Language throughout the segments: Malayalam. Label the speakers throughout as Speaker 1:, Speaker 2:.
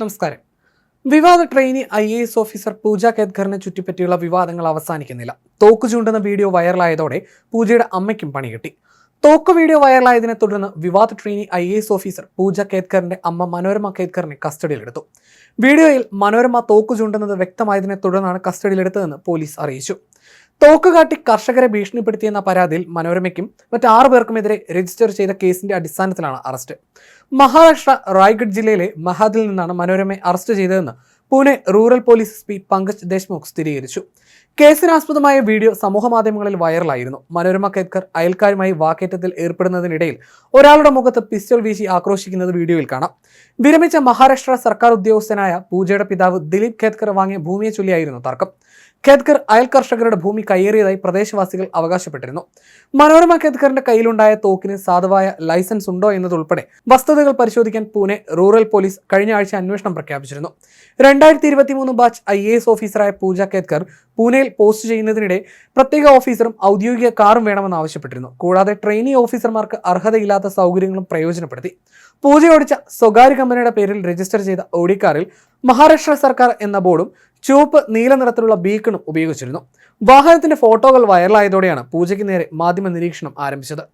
Speaker 1: നമസ്കാരം. വിവാദ trainee I A S officer Pooja കേദ്കറിനെ ചുറ്റിപ്പറ്റിയുള്ള വിവാദങ്ങൾ അവസാനിക്കുന്നില്ല. തോക്ക് ചൂണ്ടുന്ന വീഡിയോ വൈറലായതോടെ പൂജയുടെ അമ്മയ്ക്കും പണി കിട്ടി. തോക്ക് വീഡിയോ വൈറലായതിനെ തുടർന്ന് വിവാദ trainee I A S officer Pooja കേദ്കറിന്റെ അമ്മ മനോരമ കേദ്കറിനെ കസ്റ്റഡിയിലെടുത്തു. വീഡിയോയിൽ മനോരമ തോക്ക് ചൂണ്ടുന്നത് വ്യക്തമായതിനെ തുടർന്നാണ് കസ്റ്റഡിയിലെടുത്തതെന്ന് പോലീസ് അറിയിച്ചു. തോക്ക് കാട്ടി കർഷകരെ ഭീഷണിപ്പെടുത്തിയെന്ന പരാതിയിൽ മനോരമയ്ക്കും മറ്റ് ആറു പേർക്കുമെതിരെ രജിസ്റ്റർ ചെയ്ത കേസിന്റെ അടിസ്ഥാനത്തിലാണ് അറസ്റ്റ്. മഹാരാഷ്ട്ര റായ്ഗഡ് ജില്ലയിലെ മഹാദിൽ നിന്നാണ് മനോരമയെ അറസ്റ്റ് ചെയ്തതെന്ന് Pune rural police S P Pankaj Deshmukh സ്ഥിരീകരിച്ചു. കേസിനാസ്പദമായ വീഡിയോ സമൂഹമാധ്യമങ്ങളിൽ വൈറലായിരുന്നു. മനോരമ കേത്കർ അയൽക്കാരുമായി വാക്കേറ്റത്തിൽ ഏർപ്പെടുന്നതിനിടയിൽ ഒരാളുടെ മുഖത്ത് പിസ്റ്റൾ വീശി ആക്രോശിക്കുന്നത് വീഡിയോയിൽ കാണാം. വിരമിച്ച മഹാരാഷ്ട്ര സർക്കാർ ഉദ്യോഗസ്ഥനായ പൂജയുടെ പിതാവ് ദിലീപ് ഖേത്കർ വാങ്ങിയ ഭൂമിയെ ചൊല്ലിയായിരുന്നു തർക്കം. ഖേത്കർ അയൽ കർഷകരുടെ ഭൂമി കയ്യേറിയതായി പ്രദേശവാസികൾ അവകാശപ്പെട്ടിരുന്നു. മനോരമ ഖേദ്കറിന്റെ കയ്യിലുണ്ടായ തോക്കിന് സാധുവായ ലൈസൻസ് ഉണ്ടോ എന്നതുൾപ്പെടെ വസ്തുതകൾ പരിശോധിക്കാൻ പൂനെ റൂറൽ പോലീസ് കഴിഞ്ഞ ആഴ്ച അന്വേഷണം പ്രഖ്യാപിച്ചിരുന്നു. രണ്ടായിരത്തി ഇരുപത്തി മൂന്ന് ബാച്ച് ഐ എ എസ് ഓഫീസറായ പൂജ ഖേദ്കർ പൂനെയിൽ പോസ്റ്റ് ചെയ്യുന്നതിനിടെ പ്രത്യേക ഓഫീസറും ഔദ്യോഗിക കാറും വേണമെന്ന് ആവശ്യപ്പെട്ടിരുന്നു. കൂടാതെ ട്രെയിനി ഓഫീസർമാർക്ക് അർഹതയില്ലാത്ത സൗകര്യങ്ങളും പ്രയോജനപ്പെടുത്തി. പൂജ ഓടിച്ച സ്വകാര്യ കമ്പനിയുടെ പേരിൽ രജിസ്റ്റർ ചെയ്ത ഓഡി കാറിൽ മഹാരാഷ്ട്ര സർക്കാർ എന്ന ബോർഡും ചുവപ്പ് നീല നിറത്തിലുള്ള ബീക്കണും ഉപയോഗിച്ചിരുന്നു. വാഹനത്തിന്റെ ഫോട്ടോകൾ വൈറലായതോടെയാണ് പൂജയ്ക്ക് നേരെ മാധ്യമ നിരീക്ഷണം ആരംഭിച്ചത്.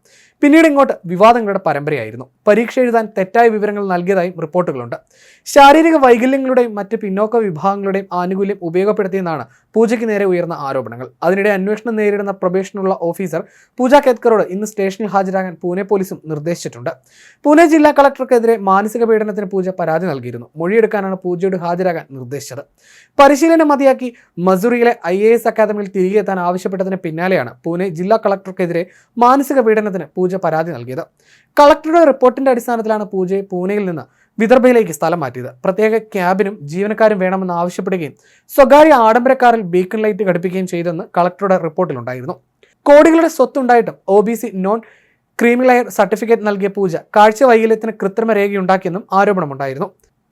Speaker 1: പിന്നീട് ഇങ്ങോട്ട് വിവാദങ്ങളുടെ പരമ്പരയായിരുന്നു. പരീക്ഷ എഴുതാൻ തെറ്റായ വിവരങ്ങൾ നൽകിയതായും റിപ്പോർട്ടുകളുണ്ട്. ശാരീരിക വൈകല്യങ്ങളുടെയും മറ്റ് പിന്നോക്ക വിഭാഗങ്ങളുടെയും ആനുകൂല്യം ഉപയോഗപ്പെടുത്തിയെന്നാണ് പൂജയ്ക്ക് നേരെ ഉയർന്ന ആരോപണങ്ങൾ. അതിനിടെ അന്വേഷണം നേരിടുന്ന പ്രൊബേഷനുള്ള ഓഫീസർ പൂജ കേത്കറോട് ഇന്ന് സ്റ്റേഷനിൽ ഹാജരാകാൻ പൂനെ പോലീസും നിർദ്ദേശിച്ചിട്ടുണ്ട്. പൂനെ ജില്ലാ കളക്ടർക്കെതിരെ മാനസിക പീഡനത്തിന് പൂജ പരാതി നൽകിയിരുന്നു. മൊഴിയെടുക്കാനാണ് പൂജയോട് ഹാജരാകാൻ നിർദ്ദേശിച്ചത്. പരിശീലനം മതിയാക്കി മസൂറിയിലെ ഐ എ എസ് അക്കാദമിയിൽ തിരികെ എത്താൻ ആവശ്യപ്പെട്ടതിന് പിന്നാലെയാണ് പൂനെ ജില്ലാ കളക്ടർക്കെതിരെ മാനസിക പീഡനത്തിന് പൂജ പരാതി നൽകിയത്. കളക്ടറുടെ റിപ്പോർട്ടിന്റെ അടിസ്ഥാനത്തിലാണ് പൂജയെ പൂനെയിൽ നിന്ന് വിദർഭയിലേക്ക് സ്ഥലം മാറ്റിയത്. പ്രത്യേക ക്യാബിനും ജീവനക്കാരും വേണമെന്ന് ആവശ്യപ്പെടുകയും സ്വകാര്യ ആഡംബരക്കാരിൽ ബീക്കൺ ലൈറ്റ് ഘടിപ്പിക്കുകയും ചെയ്തെന്ന് കളക്ടറുടെ റിപ്പോർട്ടിലുണ്ടായിരുന്നു. കോടികളുടെ സ്വത്തുണ്ടായിട്ടും O B C non creamy layer certificate നൽകിയ പൂജ കാഴ്ച വൈകല്യത്തിന് കൃത്രിമ രേഖയുണ്ടാക്കിയെന്നും ആരോപണമുണ്ടായിരുന്നു.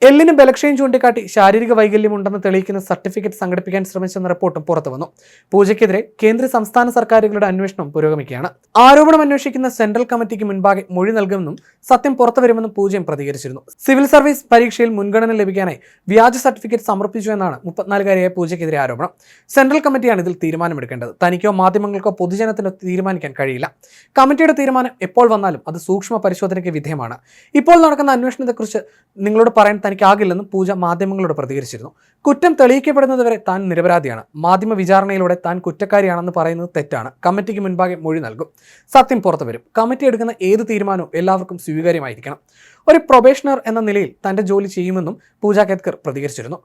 Speaker 1: എല്ലിന് ബലക്ഷയം ചൂണ്ടിക്കാട്ടി ശാരീരിക വൈകല്യം വൈകല്യമുണ്ടെന്ന് തെളിയിക്കുന്ന സർട്ടിഫിക്കറ്റ് സംഘടിപ്പിക്കാൻ ശ്രമിച്ചെന്ന റിപ്പോർട്ടും പുറത്തു വന്നു. പൂജയ്ക്കെതിരെ കേന്ദ്ര സംസ്ഥാന സർക്കാരുകളുടെ അന്വേഷണം പുരോഗമിക്കുകയാണ്. ആരോപണം അന്വേഷിക്കുന്ന സെൻട്രൽ കമ്മിറ്റിക്ക് മുൻപാകെ മൊഴി നൽകുമെന്നും സത്യം പുറത്തുവരുമെന്നും പൂജയും പ്രതികരിച്ചിരുന്നു. സിവിൽ സർവീസ് പരീക്ഷയിൽ മുൻഗണന ലഭിക്കാനായി വ്യാജ സർട്ടിഫിക്കറ്റ് സമർപ്പിച്ചു എന്നാണ് മുപ്പത്തിനാലുകാരിയായ പൂജയ്ക്കെതിരെ ആരോപണം. സെൻട്രൽ കമ്മിറ്റിയാണ് ഇതിൽ തീരുമാനമെടുക്കേണ്ടത്. തനിക്കോ മാധ്യമങ്ങൾക്കോ പൊതുജനത്തിനോ തീരുമാനിക്കാൻ കഴിയില്ല. കമ്മിറ്റിയുടെ തീരുമാനം എപ്പോൾ വന്നാലും അത് സൂക്ഷ്മ പരിശോധനയ്ക്ക് വിധേയമാണ്. ഇപ്പോൾ നടക്കുന്ന അന്വേഷണത്തെക്കുറിച്ച് നിങ്ങളോട് പറയാൻ തനിക്കാകില്ലെന്നും പൂജ മാധ്യമങ്ങളോട് പ്രതികരിച്ചിരുന്നു. കുറ്റം തെളിയിക്കപ്പെടുന്നതുവരെ താൻ നിരപരാധിയാണ്. മാധ്യമ വിചാരണയിലൂടെ താൻ കുറ്റക്കാരിയാണെന്ന് പറയുന്നത് തെറ്റാണ്. കമ്മിറ്റിക്ക് മുൻപാകെ മൊഴി നൽകും. സത്യം പുറത്തു വരും. കമ്മിറ്റി എടുക്കുന്ന ഏത് തീരുമാനവും എല്ലാവർക്കും സ്വീകാര്യമായിരിക്കണം. ഒരു പ്രൊബേഷണർ എന്ന നിലയിൽ തന്റെ ജോലി ചെയ്യുമെന്നും പൂജ കേത്കർ പ്രതികരിച്ചിരുന്നു.